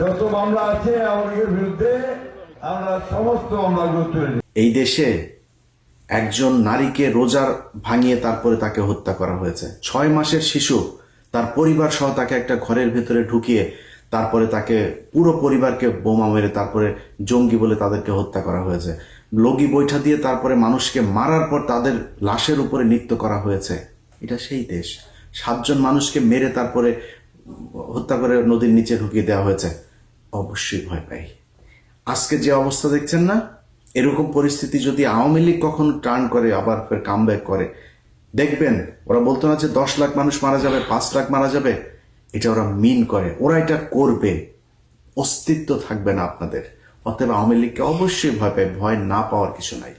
যত মামলা আছে বিরুদ্ধে, আমরা সমস্ত এই দেশে একজন নারীকে রোজার ভাঙিয়ে তারপরে তাকে হত্যা করা হয়েছে। ছয় মাসের শিশু তার পরিবার সহ তাকে একটা ঘরের ভেতরে ঢুকিয়ে তারপরে তাকে পুরো পরিবারকে বোমা মেরে তারপরে জঙ্গি বলে তাদেরকে হত্যা করা হয়েছে। লগি বৈঠা দিয়ে তারপরে মানুষকে মারার পর তাদের লাশের উপরে নৃত্য করা হয়েছে। এটা সেই দেশ। সাতজন মানুষকে মেরে তারপরে হত্যা করে নদীর নিচে ঢুকিয়ে দেওয়া হয়েছে। অবশ্যই ভয় পাই। আজকে যে অবস্থা দেখছেন না, এরকম পরিস্থিতি যদি আওয়ামী লীগ কখনো টার্ন করে, আবার ফের কাম করে, দেখবেন ওরা বলতো না যে দশ লাখ মানুষ মারা যাবে, পাঁচ লাখ মারা যাবে? এটা ওরা মিন করে। ওরা এটা করবে। অস্তিত্ব থাকবে না আপনাদের। অতএব আওয়ামী লীগকে অবশ্যই ভয় পায় ভয় না পাওয়ার কিছু নাই।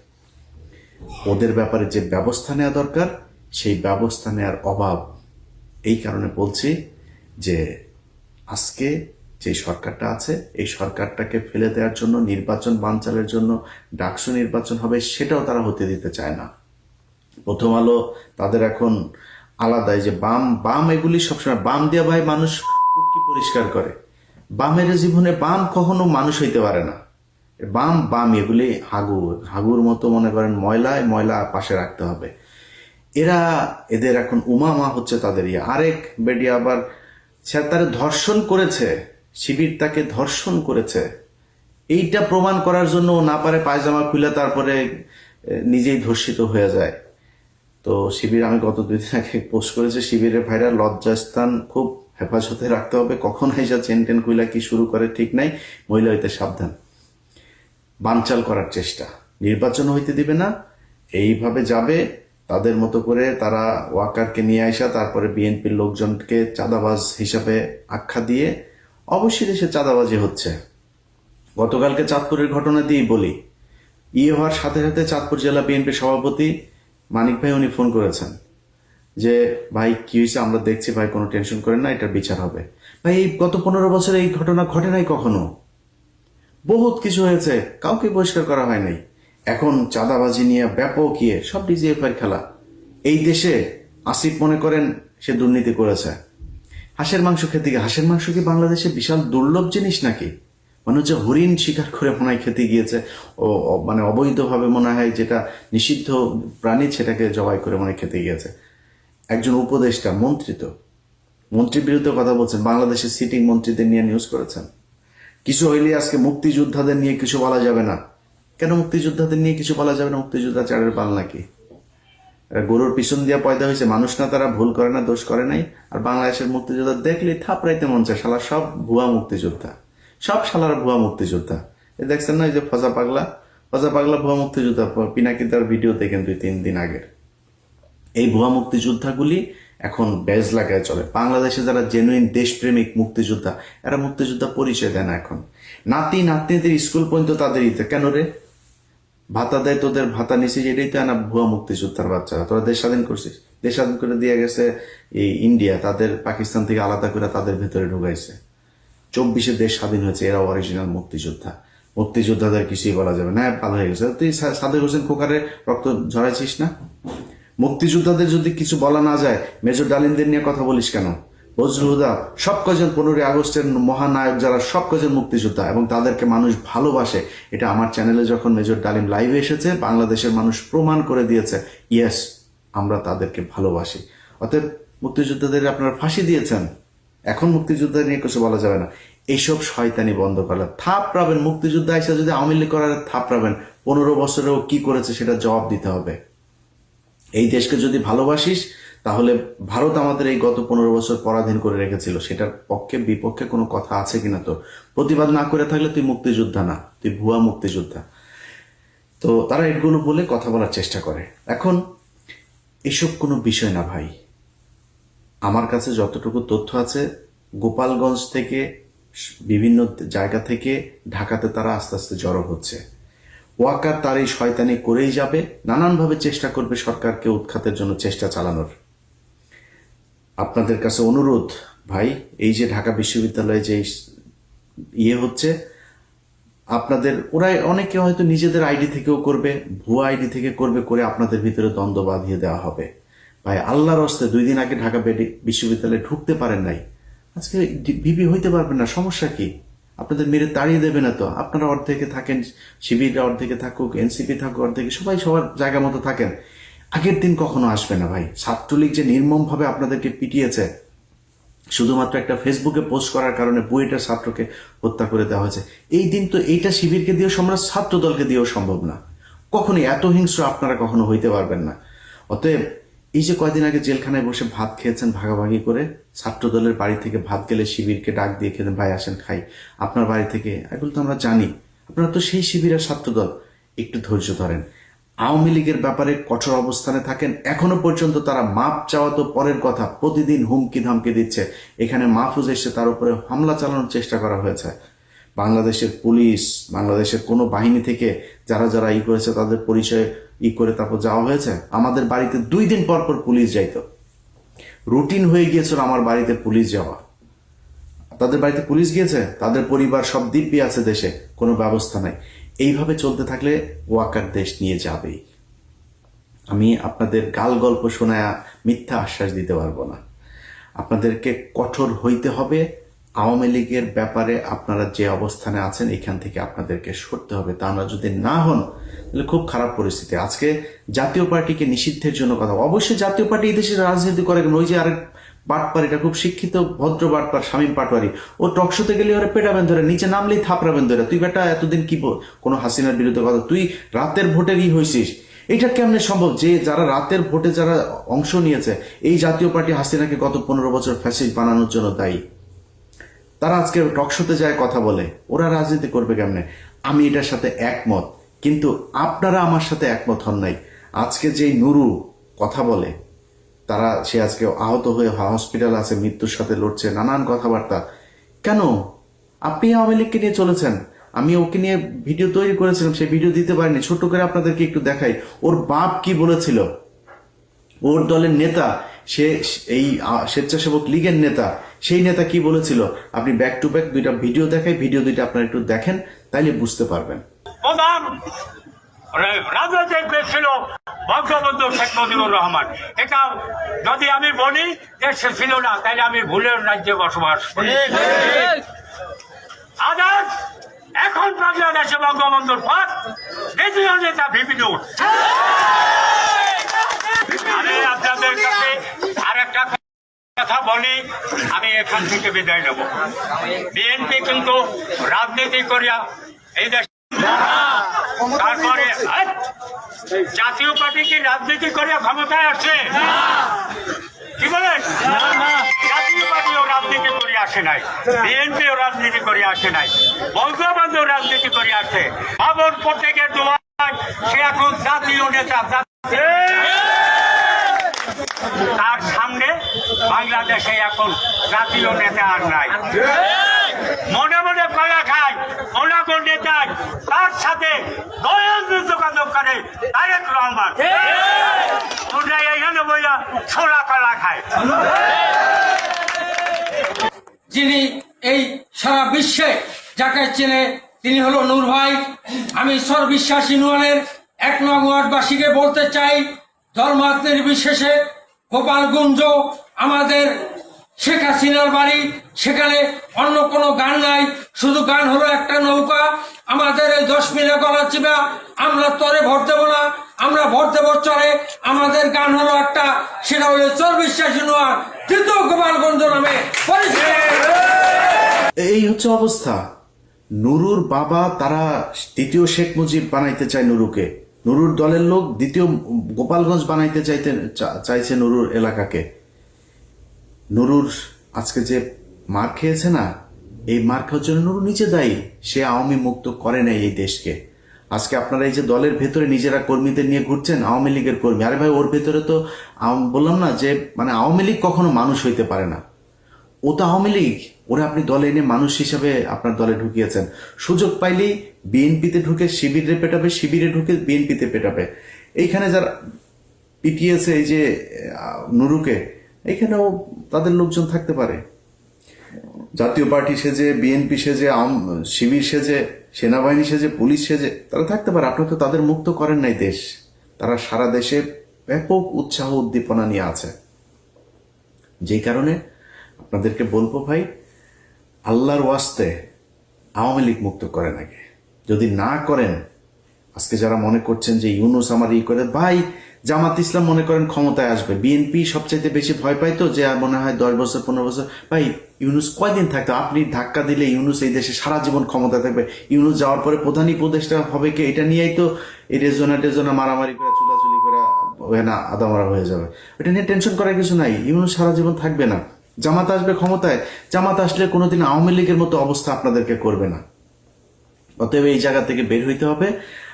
ওদের ব্যাপারে যে ব্যবস্থা নেওয়া দরকার, সেই ব্যবস্থা নেওয়ার অভাব। এই কারণে বলছি যে, আজকে যে সরকারটা আছে, এই সরকারটাকে ফেলে দেওয়ার জন্য, নির্বাচন বানচালের জন্য ডাকসু নির্বাচন হবে সেটাও তারা হতে দিতে চায় না। প্রথম আলো তাদের এখন আলাদাই যে বাম বাম এগুলি সবসময় বাম দিয়া ভাই মানুষ উটকি পরিষ্কার করে। বামের জীবনে বাম কখনো মানুষ হইতে পারে না। বাম বাম এগুলি হাগু হাগুর মতো মনে করেন ময়লায় ময়লা পাশে রাখতে হবে। এরা এদের এখন উমামা হচ্ছে তাদের ইয়ে। আরেক বেডি আবার সে তার ধর্ষণ করেছে। শিবির তাকে ধর্ষণ করেছে। এইটা প্রমাণ করার জন্য না পারে পায়জামা খুলে তারপরে নিজেই ধর্ষিত হয়ে যায়। তো শিবির, আমি গত দুই দিন আগে পোস্ট করেছি, শিবিরের ভাইরা লজ্জাস্থান খুব হেফাজতে রাখতে হবে। কখন এসে চেন টেন কুইলা কি শুরু করে ঠিক নাই, মহিলা হইতে সাবধান। বানচাল করার চেষ্টা। নির্বাচন হইতে দিবে না, এইভাবে যাবে, তাদের মতো করে তারা ওয়াকারকে নিয়ে আসা তারপরে বিএনপির লোকজনকে চাঁদাবাজ হিসাবে আখ্যা দিয়ে অবশ্যই দেশে চাঁদাবাজি হচ্ছে। গতকালকে চাঁদপুরের ঘটনা দিয়েই বলি। ইয়ে হওয়ার সাথে সাথে চাঁদপুর জেলা বিএনপির সভাপতি মানিক ভাই উনি ফোন করেছেন যে, ভাই, কি হয়েছে? আমরা দেখছি ভাই, কোনো টেনশন করেন না, এটা বিচার হবে। ভাই, এই গত পনেরো বছরে এই ঘটনা ঘটে নাই কখনো? বহুত কিছু হয়েছে, কাউকে বহিষ্কার করা হয় নাই। এখন চাঁদাবাজি নিয়ে ব্যাপক ইয়ে সব ডিজিএফআই খেলা। এই দেশে আসিফ মনে করেন সে দুর্নীতি করেছে। হাঁসের মাংস খেতে গিয়ে, হাঁসের মাংস কি বাংলাদেশে বিশাল দুর্লভ জিনিস নাকি? মনে হচ্ছে হরিণ শিকার করে মনে হয় খেতে গিয়েছে, ও মানে অবৈধভাবে মনে হয় যেটা নিষিদ্ধ প্রাণী সেটাকে জবাই করে মনে খেতে গিয়েছে। একজন উপদেষ্টা, মন্ত্রী তো। মন্ত্রীর বিরুদ্ধে কথা বলছেন, বাংলাদেশের সিটিং মন্ত্রীদের নিয়ে নিউজ করেছেন। কিছু হইলে আজকে মুক্তিযোদ্ধাদের নিয়ে কিছু বলা যাবে না। কেন মুক্তিযোদ্ধাদের নিয়ে কিছু বলা যাবে না? মুক্তিযোদ্ধা চারের পাল নাকি? গরুর পিছন দিয়া পয়দা হয়েছে মানুষ না তারা ভুল করে না, দোষ করে নাই। আর বাংলাদেশের মুক্তিযোদ্ধা দেখলে থাপড়াইতে মন চায়, শালা সব ভুয়া মুক্তিযোদ্ধা। সব শালার ভুয়া মুক্তিযোদ্ধা। এ দেখছেন না, এই যে ফজা পাগলা? ফজা পাগলা ভুয়া মুক্তিযোদ্ধা পিনাকি তার ভিডিও দেখেন দুই, তিন দিন আগের। এই ভুয়া মুক্তিযোদ্ধাগুলি এখন ব্যাজ লাগায় চলে। বাংলাদেশে যারা জেনুইন দেশপ্রেমিক মুক্তিযোদ্ধা, এরা মুক্তিযোদ্ধা পরিচয় দেয় না এখন। নাতি, নাতনিদের স্কুল পর্যন্ত তাদের ইতে। কেন রে? ভাতা দেয় তোদের, ভাতা নিচে এটাই তো না ভুয়া মুক্তিযোদ্ধার বাচ্চারা তোরা দেশ স্বাধীন করছিস। দেশ স্বাধীন করে দিয়ে গেছে এই ইন্ডিয়া। তাদের, পাকিস্তান থেকে আলাদা করে তাদের ভেতরে ঢুকাইছে। চব্বিশে দেশ স্বাধীন হয়েছে, এরা অরিজিনাল মুক্তিযোদ্ধা। মুক্তিযোদ্ধাদের কিছুই বলা যাবে না। ভালো হয়ে গেছে। তুই সাদেক হোসেন খোকারে রক্ত ঝরাইছিস না? মুক্তিযোদ্ধাদের যদি কিছু বলা না যায়, মেজর ডালিমদের নিয়ে কথা বলিস কেন? বজরুহুদা সব কজন পনেরোই আগস্টের মহানায়ক যারা সব কজন মুক্তিযোদ্ধা এবং তাদেরকে মানুষ ভালোবাসে, এটা আমার চ্যানেলে যখন মেজর ডালিম লাইভে এসেছে, বাংলাদেশের মানুষ প্রমাণ করে দিয়েছে ইয়েস আমরা তাদেরকে ভালোবাসি। অতএব মুক্তিযোদ্ধাদের আপনারা ফাঁসি দিয়েছেন, এখন মুক্তিযোদ্ধা নিয়ে কিছু বলা যাবে না। এইসব শয়তানি বন্ধ করলে থাপ পাবেন মুক্তিযুদ্ধ এসে যদি আওয়ামী লীগ করার থাপ পাবেন পনেরো বছরেও কি করেছে সেটা জবাব দিতে হবে। এই দেশকে যদি ভালোবাসিস তাহলে ভারত আমাদের এই গত পনেরো বছর পরাধীন করে রেখেছিল, সেটার পক্ষে বিপক্ষে কোনো কথা আছে কিনা তো? প্রতিবাদ না করে থাকলে তুই মুক্তিযোদ্ধা না, তুই ভুয়া মুক্তিযোদ্ধা। তো তারা এগুলো বলে কথা বলার চেষ্টা করে। এখন এসব কোনো বিষয় না ভাই। আমার কাছে যতটুকু তথ্য আছে, গোপালগঞ্জ থেকে, বিভিন্ন জায়গা থেকে ঢাকাতে তারা আস্তে আস্তে জড়ো হচ্ছে। ওয়াকার তার এই শয়তানি করেই যাবে, নানানভাবে চেষ্টা করবে সরকারকে উৎখাতের জন্য চেষ্টা চালানোর। আপনাদের কাছে অনুরোধ, ভাই, এই যে ঢাকা বিশ্ববিদ্যালয়ে যে ইয়ে হচ্ছে, আপনাদের ওরা অনেকে হয়তো নিজেদের আইডি থেকেও করবে, ভুয়া আইডি থেকে করবে, করে আপনাদের ভিতরে দ্বন্দ্ব বাঁধিয়ে দেওয়া হবে। ভাই, আল্লাহর হস্তে দুই দিন আগে ঢাকা বিশ্ববিদ্যালয়ে ঢুকতে পারেন নাই। আজকে ভিপি হইতে পারবেন না, সমস্যা কি? আপনাদের মেরে তাড়িয়ে দেবে না তো? আপনারা অর্ধেকে থাকেন, শিবিররা অর্ধেকে থাকুক, এনসিপি থাকুক, অর্ধেকে, সবাই সবার জায়গা মতো থাকেন। আগের দিন কখনো আসবে না ভাই। ছাত্রলীগ যে নির্মমভাবে আপনাদেরকে পিটিয়েছে, শুধুমাত্র একটা ফেসবুকে পোস্ট করার কারণে বুয়েটের ছাত্রকে হত্যা করে দেওয়া হয়েছে। এই দিন তো এইটা শিবিরকে দিয়েও সম্রাট ছাত্র দলকে দিয়েও সম্ভব না। কখনই এত হিংস্র আপনারা কখনো হইতে পারবেন না। অতএব এই যে কয়দিন আগে জেলখানায় বসে ভাত খেয়েছেন ভাগাভাগি করে ছাত্র দলের বাড়ি থেকে ভাত গেলে শিবিরকে ডাক দিয়ে খেতেন ভাই, আসেন, খাই। আপনার বাড়ি থেকে, এগুলো তো আমরা জানি। আপনারা তো সেই শিবিরের ছাত্র দল একটু ধৈর্য ধরেন। আওয়ামী লীগের ব্যাপারে কঠোর অবস্থানে থাকেন। এখনও পর্যন্ত তারা মাপ চাওয়া তো পরের কথা। প্রতিদিন হুমকি ধামকি দিচ্ছে। এখানে মাহফুজ এসে তার উপরে হামলা চালানোর চেষ্টা করা হয়েছে। বাংলাদেশের পুলিশ, বাংলাদেশের কোনো বাহিনী থেকে যারা যারা ই করেছে, তাদের পরিচয় ই করে তারপর যাওয়া হয়েছে। আমাদের বাড়িতে দুই দিন পর পর পুলিশ যাইত। রুটিন হয়ে গিয়েছিল আমার বাড়িতে পুলিশ যাওয়া। তাদের বাড়িতে পুলিশ গিয়েছে, তাদের পরিবার সব দিব্যি আছে দেশে, কোনো ব্যবস্থা নাই। এইভাবে চলতে থাকলে ওয়াকার দেশ নিয়ে যাবেই আমি আপনাদের গাল গল্প শোনায় মিথ্যা আশ্বাস দিতে পারব না। আপনাদেরকে কঠোর হইতে হবে। আওয়ামী লীগের ব্যাপারে আপনারা যে অবস্থানে আছেন, এখান থেকে আপনাদেরকে সরতে হবে। তা আমরা যদি না হন, তাহলে খুব খারাপ পরিস্থিতি। আজকে জাতীয় পার্টিকে নিষিদ্ধের জন্য কথা। অবশ্যই জাতীয় পার্টি এই দেশে রাজনীতি করে? ওই যে আরেক বাটপার এটা খুব শিক্ষিত, ভদ্র বাটপার শামীম পাটওয়ারি। ও টকশোতে গেলে ওরা পেটাবেন ধরে নিচে নামলেই থাপড়াবেন ধরে তুই বেটা, এতদিন কি কোনো হাসিনার বিরুদ্ধে কথা? তুই রাতের ভোটেরই হয়েছিস এটা কেমনে সম্ভব যে যারা রাতের ভোটে যারা অংশ নিয়েছে, এই জাতীয় পার্টি হাসিনাকে গত পনেরো বছর ফ্যাসিস্ট বানানোর জন্য দায়ী? তারা আজকে টকশোতে যায় কথা বলে। ওরা রাজনীতি করবে কেমনে? আমি এটার সাথে একমত। কিন্তু আপনারা আমার সাথে একমত হন নাই। আজকে যে নুরু কথা বলে তারা, সে আজকে আহত হয়ে হসপিটাল আছে, মৃত্যুর সাথে লড়ছে, নানান কথাবার্তা। কেন? আপনি আওয়ামী লীগকে নিয়ে চলেছেন। আমি ওকে নিয়ে ভিডিও তৈরি করেছিলাম সেই ভিডিও দিতে পারিনি। ছোট করে আপনাদেরকে একটু দেখাই। ওর বাপ কি বলেছিল? ওর দলের নেতা, সে এই স্বেচ্ছাসেবক লীগের নেতা, সেই নেতা কি বলেছিল? আপনি ব্যাক টু ব্যাক দুইটা ভিডিও দেখাই ভিডিও দুইটা আপনারা একটু দেখেন, তাইলে বুঝতে পারবেন। বঙ্গবন্ধু শেখ মুজিবুর রহমান। এটা যদি আমি বলি দেশে ছিল না তাহলে আমি ভুলের রাজ্যে বসবাস করি। আদার এখন বাংলাদেশে বঙ্গবন্ধুর পর দ্বিতীয় নেতা বিভিন্ন আমি আপনাদের কাছে আর একটা কথা বলি, আমি এখান থেকে বিদায় নেব। বিএনপি কিন্তু রাজনীতি করিয়া এই দেশ তারপরে জাতীয় পার্টি কি রাজনীতি করে ক্ষমতায় আসছে? কি বলেন? জাতীয় পার্টিও রাজনীতি করে আসে নাই। বিএনপিও রাজনীতি করে আসে নাই। বঙ্গবন্ধু রাজনীতি করে আসে। আবার প্রত্যেকের সে এখন জাতীয় নেতা তার বাংলাদেশে এখন জাতীয় নেতা আর নাই। মনে মনে কলা খায় অনাগো নেতা তার সাথে দয়াল যোগাযোগ করে তারেক রহমান। তোমরা এখানে বইয়া ছোলা কলা খায়। যিনি এই সারা বিশ্বে যাকে চেনে, তিনি হলো নূর ভাই। আমি সর্ববিশ্বাস ইউনিয়নের এক নং ওয়ার্ডবাসীকে বলতে চাই ধর্মাত নির্বিশেষে গোপালগঞ্জ আমাদের শেখ হাসিনার বাড়ি, সেখানে অন্য কোনো গান নাই, শুধু গান হলো একটা নৌকা। আমাদের এই দশ মিলে গলা চিবা, আমরা তরে ভোট দেবো না, আমরা ভোট দেবো চরে। আমাদের গান হলো একটা, সেটা হলো চর্বিশ্বাস ইউনিয়ন তৃতীয় গোপালগঞ্জ নামে এই হচ্ছে অবস্থা। নুরুর বাবা, তারা দ্বিতীয় শেখ মুজিব বানাইতে চায় নুরুকে। নুরুর দলের লোক দ্বিতীয় গোপালগঞ্জ বানাইতে চাইতে চাইছে নুরুর এলাকাকে। নুরুর আজকে যে মার খেয়েছে না, এই মার খাওয়ার জন্য নুরু নিজে দায়ী। সে আওয়ামী মুক্ত করে নাই এই দেশকে। আজকে আপনারা এই যে দলের ভেতরে নিজেরা কর্মীদের নিয়ে ঘুরছেন, আওয়ামী লীগের কর্মী। আরে ভাই, ওর ভেতরে তো বললাম না যে মানে আওয়ামী লীগ কখনো মানুষ হইতে পারে না। ও তো আওয়ামী লীগ। ওরা আপনি দলে এনে মানুষ হিসাবে আপনার দলে ঢুকিয়েছেন। সুযোগ পাইলেই বিএনপিতে ঢুকে শিবিরে পেটাবে, শিবিরে ঢুকে বিএনপিতে পেটাবে। এইখানে যারা পিটিয়েছে এই যে নুরুকে এখানেও তাদের লোকজন থাকতে পারে। জাতীয় পার্টি সেজে, বিএনপি সেজে শিবির সেজে, সেনাবাহিনী সেজে, পুলিশ সেজে, তারা থাকতে পারে। আপনারা তো তাদের মুক্ত করেন নাই দেশ। তারা সারা দেশে ব্যাপক উৎসাহ উদ্দীপনা নিয়ে আছে। যেই কারণে আপনাদেরকে বলব ভাই, আল্লাহর ওয়াস্তে আওয়ামী লীগ মুক্ত করেন আগে। যদি না করেন, আজকে যারা মনে করছেন যে ইউনুস আমার ই করে, ভাই জামাত ইসলাম মনে করেন ক্ষমতায় আসবে। বিএনপি সবচাইতে বেশি ভয় পাইতো যে আর মনে হয় দশ বছর, পনেরো বছর। ভাই, ইউনুস কয়দিন থাকতো? আপনি ধাক্কা দিলে ইউনুস এই দেশে সারা জীবন ক্ষমতা থাকবে। ইউনুস যাওয়ার পরে প্রধানই উপদেশটা হবে কি? এটা নিয়েই তো এই রেজোনা টেজোনা মারামারি করে, চুলাচুলি করে না, আদামারা হয়ে যাবে। এটা নিয়ে টেনশন করার কিছু নাই। ইউনুস সারা জীবন থাকবে না। জামাত আসবে ক্ষমতায়। জামাত আসলে কোনোদিন আওয়ামী লীগের মতো অবস্থা আপনাদেরকে করবে না। অতএব এই জায়গা থেকে বের হইতে হবে।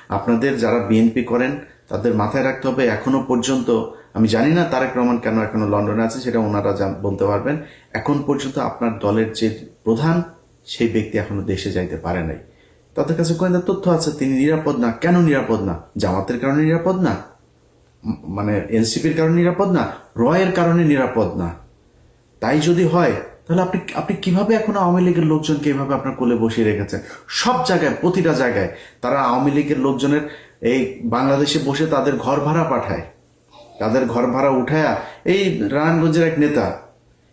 আপনাদের যারা বিএনপি করেন তাদের মাথায় রাখতে হবে, এখনও পর্যন্ত, আমি জানি না তারেক রহমান কেন এখনও লন্ডনে আছে, সেটা ওনারা বলতে পারবেন। এখন পর্যন্ত আপনার দলের যে প্রধান, সেই ব্যক্তি এখনও দেশে যাইতে পারে নাই। তাদের কাছে গোয়েন্দা তথ্য আছে, তিনি নিরাপদ না। কেন নিরাপদ না? জামাতের কারণে নিরাপদ না? মানে এনসিপির কারণে নিরাপদ না? রয়ের কারণে নিরাপদ না? তাই যদি হয়, তাহলে আপনি আপনি কীভাবে এখন আওয়ামী লীগের লোকজনকে এভাবে আপনার কোলে বসিয়ে রেখেছেন? সব জায়গায়, প্রতিটা জায়গায়, তারা আওয়ামী লীগের লোকজনের এই বাংলাদেশে বসে তাদের ঘর ভাড়া পাঠায়। তাদের ঘর ভাড়া উঠায়া এই নারায়ণগঞ্জের এক নেতা,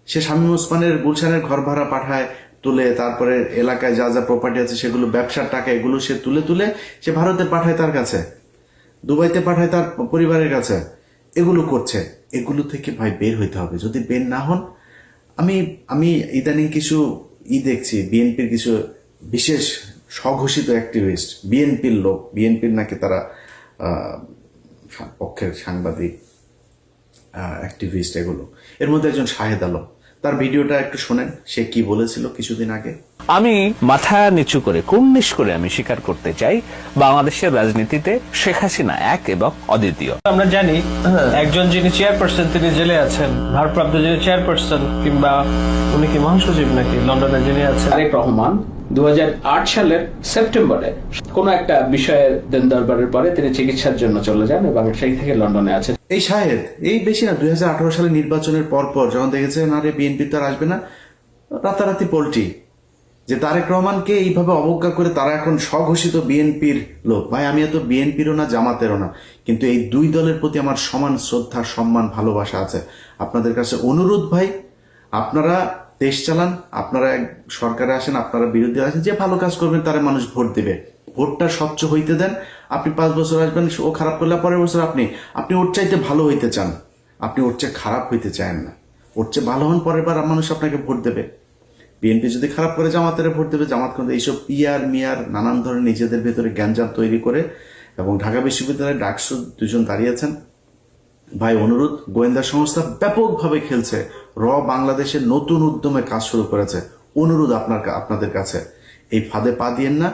সে শামীম ওসমানের গুলশানের ঘর ভাড়া পাঠায়, তুলে তারপরে এলাকায় যা যা প্রপার্টি আছে সেগুলো, ব্যবসার টাকা এগুলো সে তুলে তুলে সে ভারতে পাঠায় তার কাছে। দুবাইতে পাঠায় তার পরিবারের কাছে। এগুলো করছে। এগুলো থেকে ভাই বের হইতে হবে। যদি বের না হন, আমি আমি ইদানিং কিছু ই দেখছি, বিএনপির কিছু বিশেষ স্বঘোষিত অ্যাক্টিভিস্ট বিএনপির লোক বিএনপির নাকি তারা পক্ষের সাংবাদিক অ্যাক্টিভিস্ট এগুলো। এর মধ্যে একজন শাহেদ আলম। তার ভিডিওটা একটু শোনেন সে কি বলেছিল কিছুদিন আগে। আমি মাথা নিচু করে কুর্নিশ করে আমি স্বীকার করতে চাই বাংলাদেশের রাজনীতিতে শেখ হাসিনা এক এবং অদ্বিতীয়। আমরা জানি একজন যিনি চেয়ারপারসন তিনি জেলে আছেন ভারপ্রাপ্ত যিনি চেয়ারপারসন কিংবা উনি কি মহাসচিব নাকি লন্ডনে যিনি আছেন। তারেক রহমান দু সালের সেপ্টেম্বরে কোন একটা বিষয়ে দেন দরবারের পরে তিনি চিকিৎসার জন্য চলে যান এবং সেই থেকে লন্ডনে আছেন। এই শাহেদ এই বেশি না দুই সালে নির্বাচনের পর পর যখন দেখেছেন, আরে বিএনপি তো আর আসবে না, রাতারাতি পোল্ট্রি। যে তারেক রহমানকে এইভাবে অবজ্ঞা করে তারা এখন স্বঘোষিত বিএনপির লোক। ভাই আমি এত বিএনপিরও না, জামাতেরও না। কিন্তু এই দুই দলের প্রতি আমার সমান শ্রদ্ধা, সম্মান, ভালোবাসা আছে। আপনাদের কাছে অনুরোধ ভাই, আপনারা দেশ চালান, আপনারা সরকারে আসেন, আপনারা বিরোধী আসেন, যে ভালো কাজ করবেন, তারা মানুষ ভোট দেবে। ভোটটা স্বচ্ছ হইতে দেন, আপনি পাঁচ বছর আসবেন, ও খারাপ করলে পরের বছর আপনি আপনি ওর চাইতে ভালো হইতে চান। আপনি ওর চেয়ে খারাপ হইতে চান না। ওর চেয়ে ভালো হন, পরের বার মানুষ আপনাকে ভোট দেবে। বিএনপি যদি খারাপ করে, জামাতের ভোট দেবে, জামাত কিন্তু এইসব পিয়ার মিয়ার নানান ধরনের নিজেদের ভেতরে জ্ঞানজাম তৈরি করে, এবং ঢাকা বিশ্ববিদ্যালয়ে ডাকসু দুজন দাঁড়িয়েছেন ভাই অনুরোধ, গোয়েন্দা সংস্থা ব্যাপকভাবে খেলছে। র বাংলাদেশের নতুন উদ্যমে কাজ শুরু করেছে। অনুরোধ আপনার আপনাদের কাছে। এই ফাঁদে পা দিয়েন না।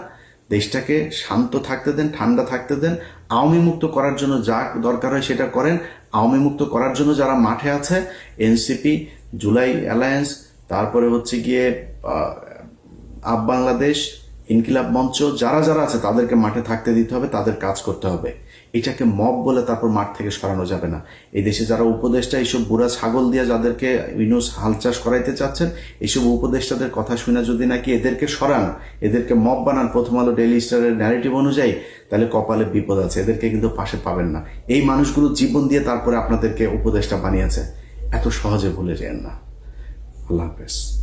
দেশটাকে শান্ত থাকতে দেন, ঠান্ডা থাকতে দেন। আওয়ামী মুক্ত করার জন্য যা দরকার হয় সেটা করেন। আওয়ামী মুক্ত করার জন্য যারা মাঠে আছে এনসিপি জুলাই অ্যালায়েন্স তারপরে হচ্ছে গিয়ে আপ বাংলাদেশ ইনকিলাব মঞ্চ যারা যারা আছে, তাদেরকে মাঠে থাকতে দিতে হবে, তাদের কাজ করতে হবে। এটাকে মব বলে তারপর মাঠ থেকে সরানো যাবে না। এই দেশে যারা উপদেষ্টা, এইসব বুড়া ছাগল দিয়ে যাদেরকে ইউনুস হাল চাষ করাইতে চাচ্ছেন, এইসব উপদেষ্টাদের কথা শুনে যদি নাকি এদেরকে সরান, এদেরকে মব বানান প্রথম আলো ডেইলি স্টারের ন্যারেটিভ অনুযায়ী, তাহলে কপালে বিপদ আছে। এদেরকে কিন্তু পাশে পাবেন না। এই মানুষগুলো জীবন দিয়ে তারপরে আপনাদেরকে উপদেষ্টা বানিয়েছে। এত সহজে ভুলে যেন না। আল্লাহ হাফেজ।